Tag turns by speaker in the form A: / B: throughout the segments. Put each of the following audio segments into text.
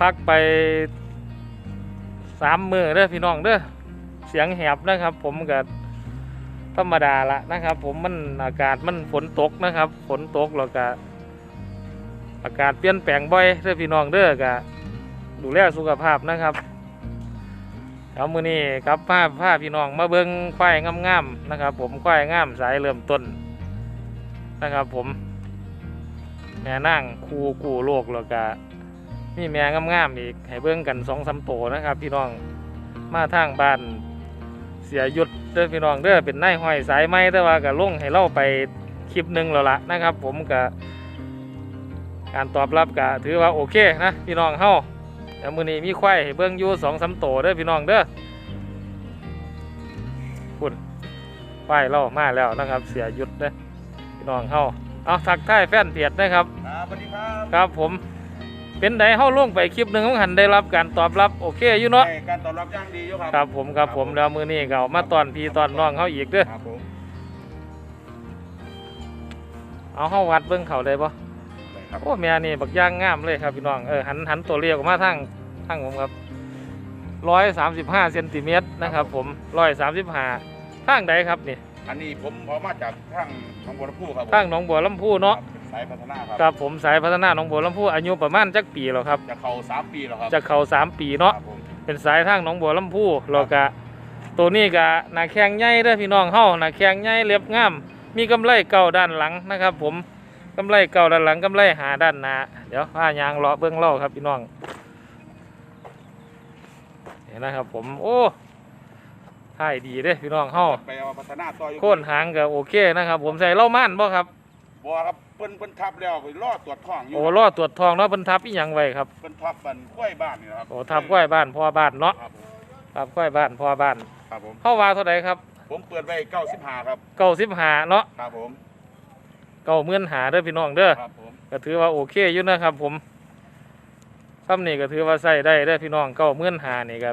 A: พักไปสามมือเด้อพี่น้องเด้อเสียงแหบนะครับ ผมก็ธรรมดาละนะครับ ผมมันอากาศมันฝนตกนะครับ ฝนตกแล้วก็อากาศเปลี่ยนแปลงบ่อยเด้อพี่น้องเด้อก็ดูแลสุขภาพนะครับเอามือนี้ครับพาพาพี่น้องมาเบิ้งควายงามๆนะครับ ผมควายงามสายเริ่มต้นนะครับ ผมแม่นั่งคูกูโลกแล้วก็ มีแม่งามๆอีกให้เบิ่งกันสองสามโตนะครับ พี่น้องมาทางบ้านเสียหยุดเด้อพี่น้องเด้อเป็นนายห้อยสายไม้แต่ว่าก็ลงให้เล่าไปคลิปหนึ่งแล้วล่ะนะครับ ผมก็การตอบรับก็ถือว่าโอเคนะพี่น้องเฮาเดี๋ยวมื้อนี้มีควายให้เบิ่งอยู่สองสามโตเด้อพี่น้องเด้อคุณควายเล่ามาแล้วนะครับ เสียหยุดเด้อพี่น้องเฮาเอาทักทายแฟนเพจนะครับ
B: ครับสวัสดีครับ
A: ครับผม เป็นไดเฮาลงไปคลิปหนึ่งของหันได้รับการตอบรับโอเคอยู่เนาะ
B: ให้การตอบรับอย่างดีอยู่ครับ
A: ครับผมครับผมแล้วมือนี้ก็เอามาตอนพี่ตอนน้องเฮาอีกเด้อ
B: ครับผม
A: เอาเฮาวัดเบิ่งเขาได้บ่
B: ได้ครับ
A: โอ้แม่นี่บักย่างงามเลยครับพี่น้อง เออหันหันตัวเรียกออกมาทางทางผมครับ135เซนติเมตรนะครับ ผม135ทางใดครับนี่
B: อันนี้ผมพอมาจากทางหนองบัวลำพูครับผม
A: ทางหนองบัวลำพูเนาะ
B: ครับเป็น สายพัฒนาครับ
A: ครับผมสายพัฒนาหนองบัวลำพูอายุประมาณจักปีแล้วครับ
B: จะเข้าสามปีแล้วครับ
A: จะเข้าสามปีเนาะ
B: ครับผม
A: เป็นสายทางหนองบัวลำพูแล้วก็ตัวนี้ก็หน้าแข้งใหญ่เด้อพี่น้องเฮาหน้าแข้งใหญ่เล็บงาม มีกำไรเก่าด้านหลังนะครับ ผมกำไรเก่าด้านหลังกำไรหาด้านหน้าเดี๋ยวพายางเลาะเบื้องเล่าครับพี่น้องเห็นนะครับ ผมโอ้ท่ายดีเด้อพี่น้องเฮา
B: ไปเอาพัฒนาต่ออยู่
A: โค่นหางก็โอเคนะครับ ผมใส่เล่าม่านบ่ครับ
B: บัวครับ เปิ้นเปิ้นทับแล้วไปรอตรวจท้องอยู่
A: โอ้ล้อตรวจทองเนาะเพิ่นทับอีหยังไว้ครับ
B: เปิ้นทับบันกล้วยบ้านนี่นะครับ
A: โอ้ทับก้อยบ้านพ่อบ้านเนาะ
B: ครับผม
A: ทับก้อยบ้านพ่อบ้าน
B: ครับผม
A: เฮาว่าเท่าใดครับ
B: ผมเปิดไว้เก้าสิบห้าครับ
A: 95เนาะ
B: ครับผม
A: เก้าหมื่นหาเด้อพี่น้องเด้อ
B: ครับผม
A: ก็ถือว่าโอเคอยู่นะครับ ผมซ้ำนี่ก็ถือว่าใส่ได้เด้อพี่น้องเก้าหมื่นหานี่ก็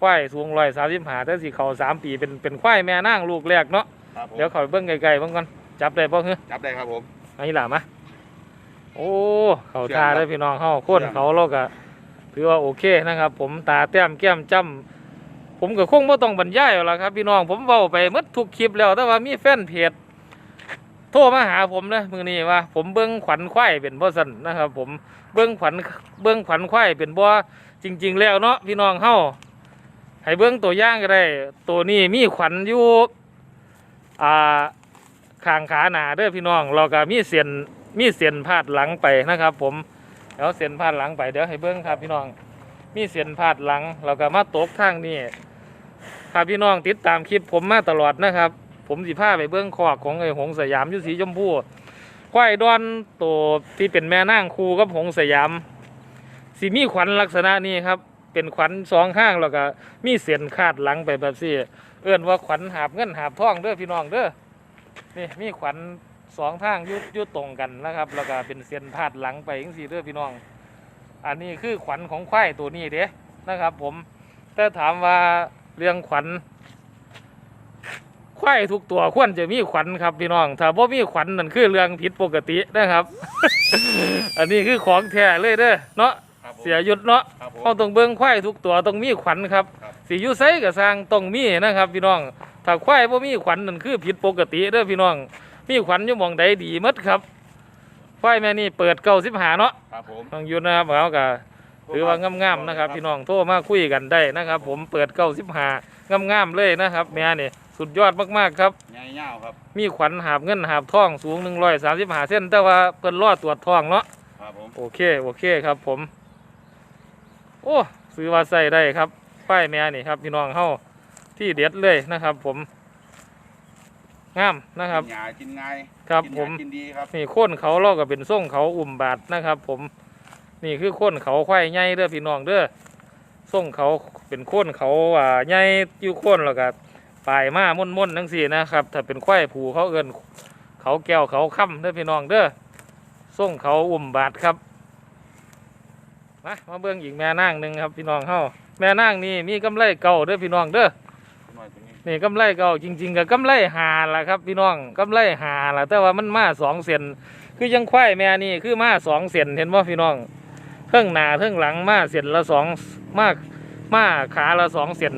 A: ควายสูงร้อยสามสิบหาแต่สิเขาสามปีเป็นเป็นควายแม่นางลูกแรกเนาะ
B: ครับผม
A: เดี๋ยวเขาไปเบิ้งไกลๆเบิ่งก่อนจับได้บ่เฮ้ย
B: จับได้ครับผม
A: อันนี้ล่ะมาโอ้เขาทาเด้อพี่น้องเฮาโค่นเขาเราก็ถือว่าโอเคนะครับ ผมตาแต้มแก้มจ้ำผมก็คงบ่ต้องบรรยายหรอกล่ะครับ พี่น้องผมเว้าไปหมดทุกคลิปแล้วแต่ว่ามีแฟนเพจโทรมาหาผมนะมือนี้ว่าผมเบิ้งขวัญควายเป็นบ่สันนะครับ ผมเบิ้งขวัญเบิ้งขวัญควายเป็นบ่จริง ๆ แล้วเนาะพี่น้องเฮาให้เบิ้งตัวอย่างก็ได้ ตัวนี้มีขวัญอยู่อ่า ข้างขาหนาเด้อพี่น้องเราก็มีเส้นมีเส้นพาดหลังไปนะครับ ผมเดี๋ยวเส้นพาดหลังไปเดี๋ยวให้เบิ้งครับพี่น้อง มีเส้นพาดหลังเราก็มาตกทางนี้ถ้าพี่น้องติดตามคลิปผมมาตลอดนะครับ ผมสิพาไปเบื้องคอกของไอ้หงสยามยุสีชมพูควายดอนตัวที่เป็นแม่นางคูกับหงสยามสีมีขวัญลักษณะนี้ครับ เป็นขวัญสองข้างแล้วก็มีเสียนคาดหลังไปแบบสี่เอื้อนว่าขวัญหาบเงินหาบทองเด้อพี่น้องเด้อ นี่มีขวัญสองทางอยุดยุดตรงกันนะครับ แล้วก็เป็นเสียนพาดหลังไปจังสี่เด้อพี่น้อง อันนี้คือขวัญของควายตัวนี้เด้นะครับ ผมแต่ถามว่าเรื่องขวัญควายทุกตัวควรจะมีขวัญครับพี่น้อง ถ้าบ่มีขวัญนั่นคือเรื่องผิดปกตินะครับ อันนี้คือของแท้เลยเด้อเนาะ
B: ครับผม
A: เสียหยุดเนาะ
B: ครับผม
A: เขาต้องเบิ่งควายทุกตัวต้องมีขวัญครับ
B: ครับ
A: สิอยู่ไสก็สร้างต้องมีนะครับ พี่น้อง ถ้าควายบ่มีขวัญนั่นคือผิดปกติเด้อพี่น้อง มีขวัญอยู่หม่องใดดีหมดครับควายแม่นี่เปิด95เนาะ
B: ครับผม
A: ต้องหยุดนะครับเขาก็ถือว่างามๆนะครับ พี่น้องโทรมาคุยกันได้นะครับ ผมเปิด95งามๆเลยนะครับ แม่นี่สุดยอดมากๆครับ
B: ใหญ่เงาวครับ
A: มีขวัญหาบเงินหาบทองสูงหนึ่งร้อยสามสิบหาเส้น แต่ว่าเพิ่นรอดตรวจทองเนาะ
B: ครับผม
A: โอเคโอเคครับผม โอ้ซื้อว่าใส่ได้ครับป้ายแม่นี่ครับ พี่น้องเฮา ที่เด็ดเลยนะครับ ผมงามนะครับ
B: กินหยากินง่าย
A: ครับ
B: กิน
A: ผ
B: หยาม กินดีครับ
A: นี่โค่นเขาเราก็เป็นส่งเขาอุ่มบาดนะครับ ผม นี่คือโค่นเขาควายใหญ่เด้อพี่น้องเด้อส่งเขาเป็นโค่นเขาอ่าใหญ่อยู่โค่นแล้วก็ปลายมาม่วนๆทั้งสี่นะครับ ถ้าเป็นควายผูเขาเอินเขาแก้วเขาค่ำเด้อพี่น้องเด้อส่งเขาอุ่มบาดครับมามาเบิ่งอีกแม่นางหนึ่งครับพี่น้องเฮาแม่นางนี่มีกำไรเก่าเด้อพี่น้องเด้อ
B: ห น่อยตรงนี้
A: นี่กำไรเก่าจริง ๆกับกำไรหาล่ะครับ พี่น้องกำไรหาล่ะแต่ว่ามันมาสองเซนคือยังควายแม่นี่คือมาสองเซนเห็นบ่พี่น้องเทิงหน้าเทิงหลังมาเส้นละสองมามาขาละสองเส้น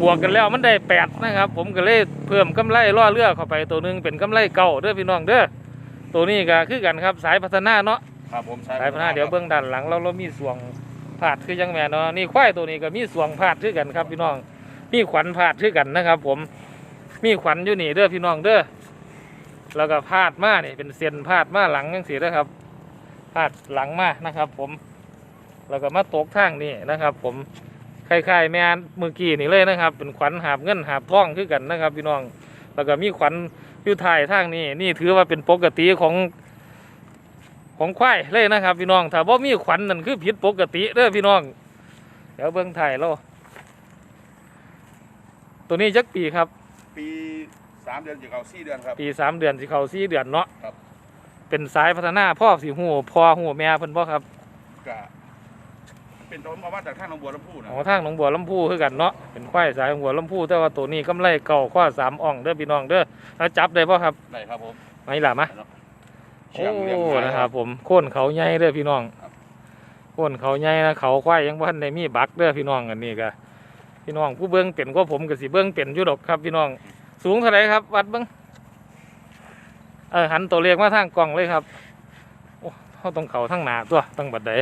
A: บวกกันแล้วมันได้แปดนะครับ ผมก็เลยเพิ่มกำไรล่อเรือเข้าไปตัวหนึงเป็นกำไรเก่าเด้อพี่น้องเด้อตัวนี้ก็คือกันครับสายพัฒนาเนาะ
B: ครับผมใช้
A: สายพัฒนาเดี๋ยวเบื้องด้านหลังเราเรามีสวงผาดคือยังแม่นเนาะนี่ควายตัวนี้ก็มีสวงผาดคือกันครับพี่น้อง มีขวัญผาดคือกันนะครับ ผมมีขวัญอยู่นี่เด้อพี่น้องเด้อแล้วก็พาดมาเนี่เป็นเส้นพาดมาหลังยังสีนะครับ พาดหลังมานะครับ ผมแล้วก็มาตกทางนี่นะครับ ผมคล้ายๆแม่นเมื่อกี้นี่เลยนะครับ เป็นขวัญหาบเงินหาบทองคือกันนะครับ พี่น้อง แล้วก็มีขวัญอยู่ท้ายทางนี่นี่ถือว่าเป็นปกติของของควายเลยนะครับ พี่น้องถ้าว่ามีขวัญนั่นคือผิดปกติเด้อพี่น้องเดี๋ยวเบิ้องถ่ายเรา ตัวนี้จักปีครับ
B: ปีสามเดือนจะเข้าสี่เดือนครับ
A: ปีสามเดือนสิเขาสี่เดือนเนาะ
B: ครับ
A: เป็นสายพัฒนาพ่อสีหูพ่อหูแม่เพิ่นพ่ครับ
B: ก็เป็นตัวมาว่าจากท่างหนองบัวลำพูนะ
A: ของทางหนองบัวลำพูคือกันเนาะเป็นควายสายหนองบัวลำพูแต่ว่าตัวนี้กำไรเก่าข้อสามอ่องเด้อพี่น้องเด้อแล้วจับได้ป่ะครับ
B: ได้ครับผม
A: ไม่ล่ะมะ
B: เชี
A: โอ้
B: ยงเรียงาย
A: นะครับผมโค่นเขาใหญ่เด้อพี่น้อง
B: ครับ
A: โค่นเขาใหญ่นะเขาควายยังบ่ทันได้มีบักเด้อพี่น้องอันนี้ก็ พี่น้องผู้เบิ่งเป็นก็ผมก็สิเบิ่งเป็นอยู่ดอกครับพี่น้อง สูงเท่าไหร่ครับ วัดเบิ่งเออหันตัวเลขมาทางกล้องเลยครับโอ้เขาต้องเขาทางหน้าตัวตั้งบัดใด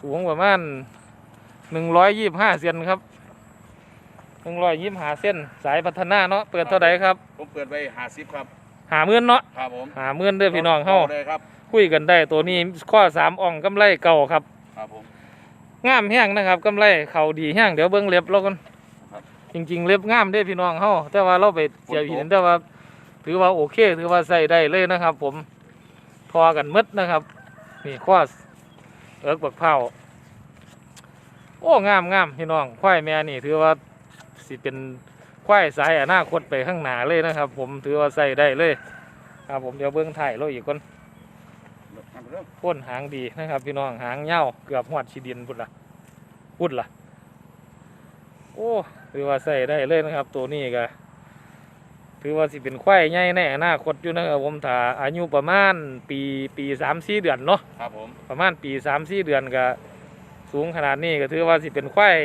A: สูงประมาณหนึ่งร้อยยี่สิบห้าเซนครับหนึ่งร้อยยี่สิบห้าเส้นสายพัฒนาเนาะเปิดเท่าไหร่ครับ
B: ผมเปิดไว้ห้าสิบครับ
A: หาหมื่นเนาะ
B: ครับผม
A: หาหมื่นเด้อพี่น้องเฮา
B: ได้ครับ
A: คุยกันได้ตัวนี้ข้อสามอ่องกำไรเก่าครับ
B: ครับผม
A: งามแห้งนะครับกำไรเขาดีแห้งเดี๋ยวเบิ้งเล็บเรากัน
B: ครับ
A: จริง ๆ เล็บงามได้อพี่น้องเฮาแต่ว่าเราไปเจียวหินแต่ว่า ถือว่าโอเค ถือว่าใส่ได้เลยนะครับ ผมทอกันหมืดนะครับ นี่ข้อเอิกบักเผาโอ้งามงามพี่น้องควายแม่นี่ ถือว่าสิเป็นควายสายอนาคตไปข้างหน้าเลยนะครับ ผมถือว่าใส่ได้เลย ครับผมเดี๋ยวเบิ้งถ่ายเราอีกคน
B: มันเริ่ม
A: พ่นหางดีนะครับ พี่น้องหางเง่าวเกือบหอดชีดินพุ่นละพุ่นละโอ้ถือว่าใส่ได้เลยนะครับ ตัวนี้ก็ถือว่าสิเป็นควายใหญ่ในอนาคตอยู่นะครับผมถ้าอายุประมาณปีปีสามสี่เดือนเนาะ
B: ครับผม
A: ประมาณปีสามสี่เดือนก็ สูงขนาดนี้ก็ถือว่าสิเป็นควาย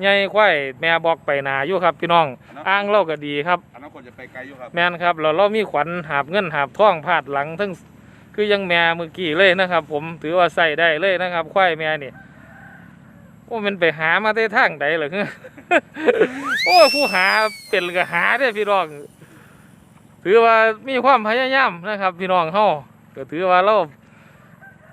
A: ใหญ่ควายแม่บอกไปหนาอยู่ครับ พี่น้องอ้างเล่าก็ดีครับ
B: อันนั้นคนจะไปไกลอยู่ครับ
A: แม่นครับเราเรามีขวัญหาบเงินหาบท่องพาดหลังทั้ง คือยังแม่เมื่อกี้เลยนะครับ ผมถือว่าใส่ได้เลยนะครับควายแม่นี่โอ้มันไปหามาได้ทางใดเหรอโอ้ผู้หาเป็นก็หาได้อพี่น้องถือว่ามีความพยายามนะครับ พี่น้องเฮาก็ถือว่าเรา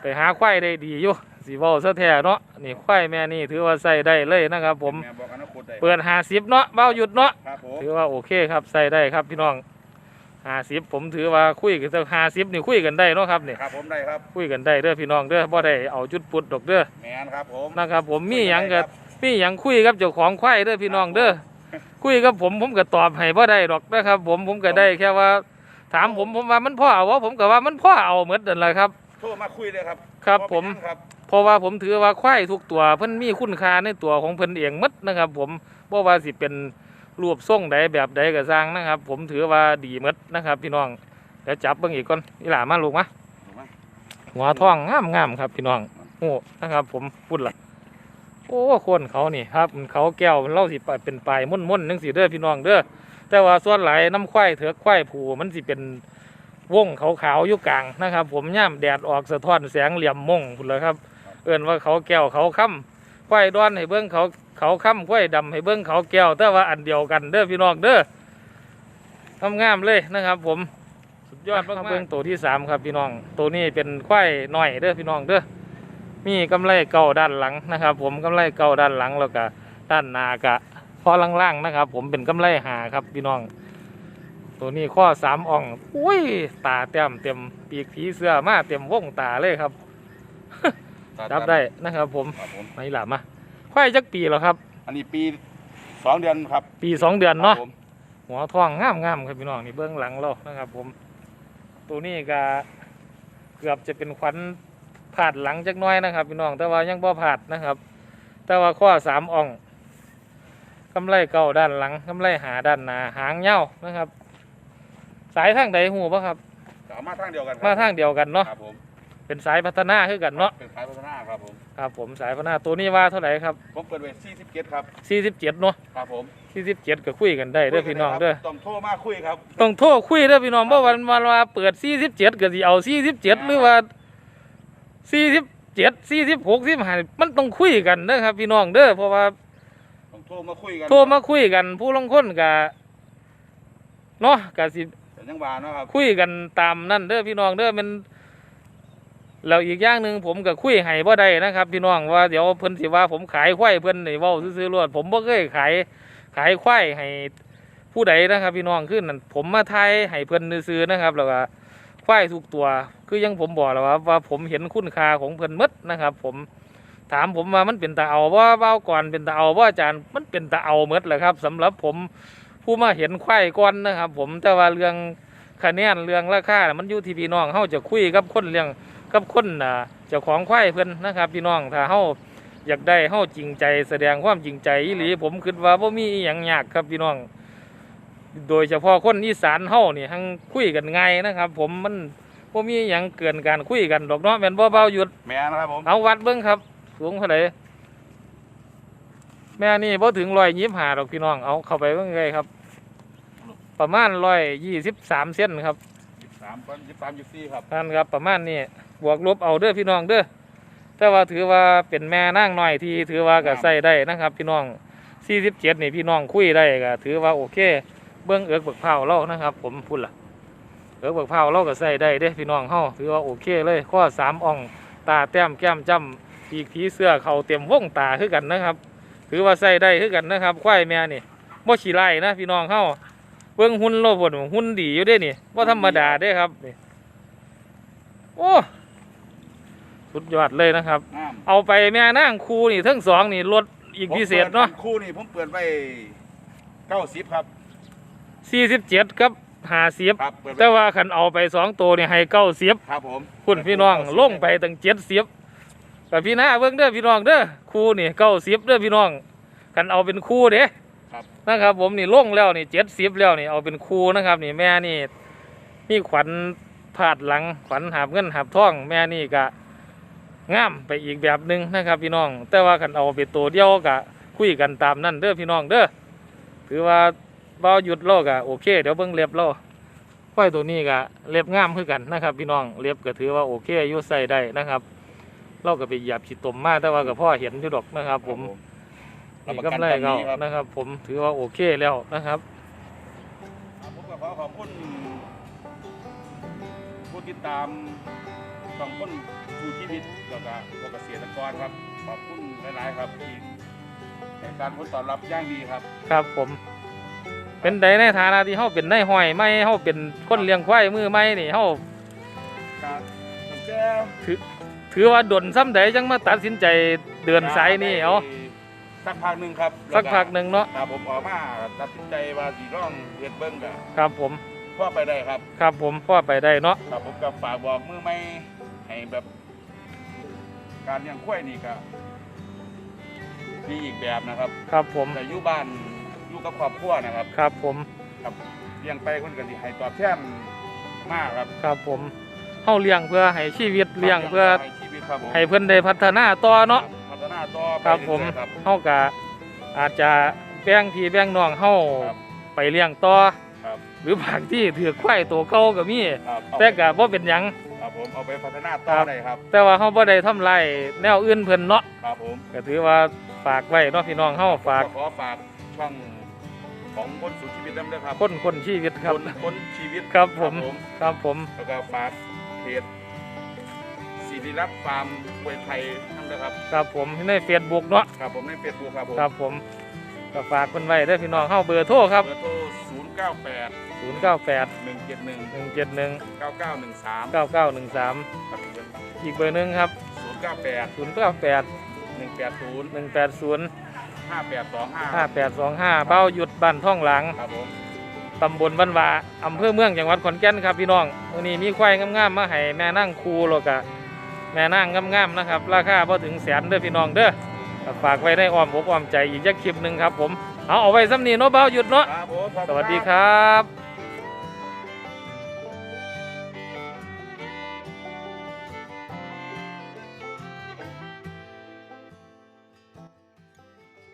A: ไปหาควายได้ดีอยู่สีเว้าซะแท้เนาะนี่ควายแม่นี่ถือว่าใส่ได้เลยนะครับ ผม
B: แม่บอกอนาคตได้
A: เปิดหาสิบเนาะเบ้าหยุดเนาะ
B: ครับผม
A: ถือว่าโอเคครับใส่ได้ครับพี่น้อง ห้าสิบผมถือว่าคุยกันจะห้าสิบนี่คุยกันได้เนาะครับเนี่ย
B: ครับผมได้ครับ
A: คุยกันได้เด้อพี่น้องเด้อบ่ได้เอาจุดปุดดอกเด้อ
B: แมนครับผม
A: นะครับ ผมมีหยัง
B: ค
A: ก็
B: รับ
A: มีหยังคุยกับเจ้าของควายเด้อพี่น้องเด้อคุยกับผมผมก็ตอบให้บ่ได้ดอกนะครับ ผมผมก็ได้แค่ว่า ถามผมผมว่ามันพ่อเอาวะผมก็ว่ามันพ่อเอาหมดนั่นแหละครับ
B: โทรมาคุยเลยครับ
A: ครับ
B: บ่
A: ผม
B: เป็นหยังครับ
A: เพราะว่าผมถือว่าควายทุกตัวเพิ่นมีคุณค่าในตัวของเพิ่นเองหมดนะครับ ผมบ่ว่าสิเป็น รูปทรงใดแบบใดก็สร้างนะครับ ผมถือว่าดีมดนะครับ พี่น้องเดี๋ยวจับเบิ่งอีกก่อนอีหลามาลูกมา
B: หั
A: วท้องงามงามครับ พี่น้องโอ้นะครับ ผมพูดละโอ้คนเขานี่ครับเขาแก้วมันเล่าสิไปเป็นปลายม่นม่นๆนึงสิเด้อพี่น้องเด้อแต่ว่าส่วนหลายน้ำควายเถือกควายผูมันสิเป็นวงขาวๆอยู่กลางนะครับ ผมย่ำแดดออกสะท้อนแสงเหลี่ยมม่งพุ่นเลยครับ เอื่นว่าเขาแก้วเขาค่ำควายด้อนให้เบิ้งเขา เขาค่ำควายดำให้เบิ้งเขาแก้วแต่ว่าอันเดียวกันเด้อพี่น้องเด้อทำงามเลยนะครับ ผมสุดยอดมากๆเบิ้งตัวที่สามครับพี่น้อง ตัวนี้เป็นควายน้อยเด้อพี่น้องเด้อมีกำไรเก่าด้านหลังนะครับ ผมกำไรเก่าด้านหลังแล้วก็ด้านหน้ากะข้อล่างๆนะครับ ผมเป็นกำไรหาครับพี่น้อง ตัวนี้ข้อสามอ่องอุ้ยตาเต็มเต็มปีกผีเสื้อมาเต็มวงตาเลยครับจับได้นะครับ ผม
B: ครับผม
A: ไม่หลามา ควายจักปีแล้วครับ
B: อันนี้ปีสองเดือนครับ
A: ปีสองเดือนเนาะ
B: ครับผม
A: หัวทองงามงามๆครับพี่น้องนี่เบื้องหลังเรานะครับ ผม ตัวนี้ก็เกือบจะเป็นขวัญผาดหลังจักหน้อยนะครับพี่น้องแต่ว่ายังบ่ผาดนะครับ แต่ว่าข้อสามอ่องกำไรเก่าด้านหลังกำไรหาด้านหน้าหางเงานะครับ สายทางใดหูปะครับ
B: เอามาทางเดียวกันครับ
A: มาทางเดียวกันเนาะ
B: ครับผม
A: เป็นสายพัฒนาคือกันเนาะ
B: เป็นขายพัฒนาครับผม
A: ครับผมสายพัฒนาตัวนี้ว่าเท่าไหร่ครับ
B: ผมเปิดไว้47ครับ
A: 47เนาะ
B: ครับผม
A: 47ก็คุยกันได้เด้อพี่น้องเด้อ
B: ต้องโทรมาคุยครับ
A: ต้องโทรคุยเด้อพี่น้องเพราะวันวันว่าเปิด47ก็สิเอา47หรือว่า47 46 45มันต้องคุยกันเด้อครับ พี่น้องเด้อเพราะว่า
B: ต้องโทรมาคุยกัน
A: โทรมาคุยกัน ผู้ลางคนก็เนาะก็สิ
B: แต่ยังว่าเนาะครับ
A: คุยกันตามนั่นเด้อพี่น้องเด้อมัน แล้วอีกอย่างหนึ่งผมก็คุยให้บ่ได้นะครับพี่น้องว่าเดี๋ยวเพิ่นสิว่าผมขายควายเพิ่นนี่เว้าซื่อๆรวดผมบ่เคยขายขายควายให้ผู้ใดนะครับ พี่น้องขึ้นผมมาทายให้เพิ่นซื่อนะครับ แล้วก็ควายทุกตัว คือยังผมบอกแล้วว่าว่าผมเห็นคุณค่าของเพิ่นมดนะครับ ผมถามผมว่ามันเป็นตาเอาว่าเว้าก่อนเป็นตาเอาว่าอาจารย์มันเป็นตาเอาหมดแหละครับสำหรับผมผู้มาเห็นควายก่อนนะครับ ผมแต่ว่าเรื่องคะแนนเรื่องราคาน่มันอยู่ที่พี่น้องเฮาจะคุยกับคนเลี้ยง กับคนน่ะเจ้าของควายเพิ่นนะครับ พี่น้องถ้าเฮาอยากได้เฮาจริงใจ แสดงความจริงใจอีหลีผมคิดว่าบ่มีอีหยังยากครับพี่น้อง โดยเฉพาะคนอีสานเฮานี่ทั้งคุยกันง่ายนะครับ ผมมันบ่มีหยังเกินการคุยกันดอกเนาะแม่นบ่เบาหยุด
B: แม่นะครับผม
A: เอาวัดเบิ่งครับ สูงเท่าไหร่แม่นี่บ่ถึง125ดอกพี่น้องเอาเข้าไปเบิ่งเลยครับ ประมาณ123เซนครับ
B: 23 23 24ครับ
A: นั่นครับประมาณนี้บวกลบเอาเด้อพี่น้องเด้อแต่ว่าถือว่าเป็นแม่นางน้อยที่ถือว่าก็ใส่ได้นะครับ พี่น้อง47นี่พี่น้องคุยได้ก็ถือว่าโอเค เบื้องเอิกเบิกเผาเล่านะครับ ผมพูดล่ะเอิกเบิกเผาเล่าก็ใส่ได้เด้พี่น้องเฮาถือว่าโอเคเลยข้อสามอ่องตาแต้มแก้มจ้ำปีกผีเสื้อเขาเต็มวงตาคือกันนะครับ ถือว่าใส่ได้คือกันนะครับควายแม่นี่บ่ขี้ไล่นะพี่น้องเฮา เบิ่งหุ่นโลพุ่นหุ่นดีอยู่เด้นี่บ่ธรรมดาเด้ครับนี่โอ้สุดยอดเลยนะครับ
B: งาม
A: เอาไปแม่นั่งครูนี่ทั้งสองนี่ลดอีกพิเศษเนาะ
B: ผมปิดคู่นี่ผมเปิดไว้90ครับ
A: สี่สิบเจ็ดกับห้าสิบ
B: ครับเปิดไว้
A: แต่ว่าขันเอาไปสองตัวนี่ให้เก้าสิบ
B: ครับผม
A: คุณพี่น้องลงไปตั้งเจ็ดสิบกับพี่หน้าเบิ่งเด้อพี่น้องเด้อครูนี่เก้าสิบเด้อพี่น้องขันเอาเป็นครูเด้
B: ครับ
A: นะครับ ผมนี่ลงแล้วนี่เจ็ดสิบแล้วนี่เอาเป็นครูนะครับนี่แม่นี่มีขวัญผาดหลังขวัญหาบเงินหาบท่อง แม่นี่กะงามไปอีกแบบหนึ่งนะครับ พี่น้อง แต่ว่าคันเอาไปตัวเดียวกะคุยกันตามนั่นเด้อพี่น้องเด้อถือว่าเบาหยุดโลกะโอเคเดี๋ยวเบิ่งเล็บเราควายตัวนี้กะเล็บงามคือกันนะครับ พี่น้องเล็บก็ถือว่าโอเคอยุ่ใส่ได้นะครับเราก็ไปหยียบฉีดตมมาแต่ว่ากับพ่อเห็นอยู่ดอกนะครับ ผม
B: รับ
A: นี่
B: ประกัน
A: กำไร
B: ตาม
A: เขา
B: นี้ครับ
A: นะครับ ผมถือว่าโอเคแล้วนะครับ
B: ครับผมก็ขอขอบคุณผู้ติดตามสองคนสู่ชีวิตแล้วก็พวกเกษตรกรครับ ขอบคุณหลาย ๆ ครับที่ให้การผลตอบรับอย่างดีครับ
A: ครับผม เป็นใดในฐานะที่เฮาเป็นนายห้อยไม่เฮาเป็นคนเลี้ยงควายมือไม่นี่เฮา
B: การตั้งแต่
A: ถือว่าดนซ้ำใดจังมาตัดสินใจเดินสายนี่เอา
B: สักพักหนึ่งครับ
A: สักพักหนึ่งเนาะ
B: ครับผมออกมาตัดสินใจว่าสีร่องเฮ็ดเบิ้งกับ
A: ครับผม
B: พ่อไปได้ครับ
A: ครับผมพ่อไปได้เนาะ
B: ครับผมก็ฝากบอกมือไม่ให้แบบ การเลี้ยงควายนี่ก็มีอีกแบบนะครับ
A: ครับผม
B: แต่อยู่บ้านอยู่กับครอบครัวนะครับ
A: ครับผม
B: ครับเลี้ยงไปคนกันที่ให้ตอบแทนมากครับ
A: ครับผมเฮาเลี้ยงเพื่อให้ชีวิตเลี้ยงเพื่อ
B: ให้ชีวิตครับผม
A: ให้เพิ่นได้พัฒนาต่อเนาะ
B: พัฒนา ต่อไป
A: ครับผม
B: เอยๆครับ
A: เฮาก็อาจจะแบ่งพี่แบ่งน้องเฮา
B: ครับ
A: ไปเลี้ยงต่อ
B: ครับ
A: หรือบางที่ถือควายตัวเก่าก็มี
B: ครับเอา
A: แต่ก็บ่เป็นหยัง
B: ครับผมเอาไปพัฒนาต่อ
A: ครับ
B: ได้ครับ
A: แต่ว่าเฮาบ่ได้ทำลายแนวอื่นเพิ่นเนาะ
B: ครับผม
A: ก็ถือว่าฝากไว้เนาะพี่น้องเฮาฝาก
B: ขอฝากช่องของคนสู่ชีวิตน้ำด้วยครับ
A: คนคนชีวิตครับ
B: นคนชีวิต
A: ครับผม ครับผม
B: แล้วก็ฝากเพจศิ ริรัตน์ฟาร์มกล้วยไทยน้ำด้วยครับ
A: ครับผมใน Facebook เนาะ
B: ครับผมในเฟซบุ๊กครับผม
A: ครับผมก็ฝากเพิ่นไว้เด้อพี่น้องเฮาเบอร์โทรครับ
B: เบอร์โทร0 9 8
A: 098
B: 1 7 1
A: 171
B: 9 9 1 3
A: 9913
B: ครับ
A: อีกเบอร์หนึงครับ
B: 0 9 8
A: 098
B: 1 8 0
A: 180
B: 5 8 2 5
A: 5825 เบ้าหยุดบ้านท่องหลัง
B: ครับผม
A: ตำบลบ้านวาอำเภอเมืองจังหวัดขอนแก่นครับพี่น้องวันนี้มีควายงามๆมาให้แม่นั่งคูแล้วก็ แม่นั่งงามๆนะครับ ราคาพอถึงแสนเด้อพี่น้องเด้อก็ฝากไว้ในอ้อมอกอ้อมใจอีกจักคลิปหนึ่งครับผม เอาเอาไว้ซ้ำนี้เนาะเบ้าหยุดเนาะ
B: ครับผมขอบ
A: ส
B: คุณ
A: วัสดี
B: ค
A: ครับรับ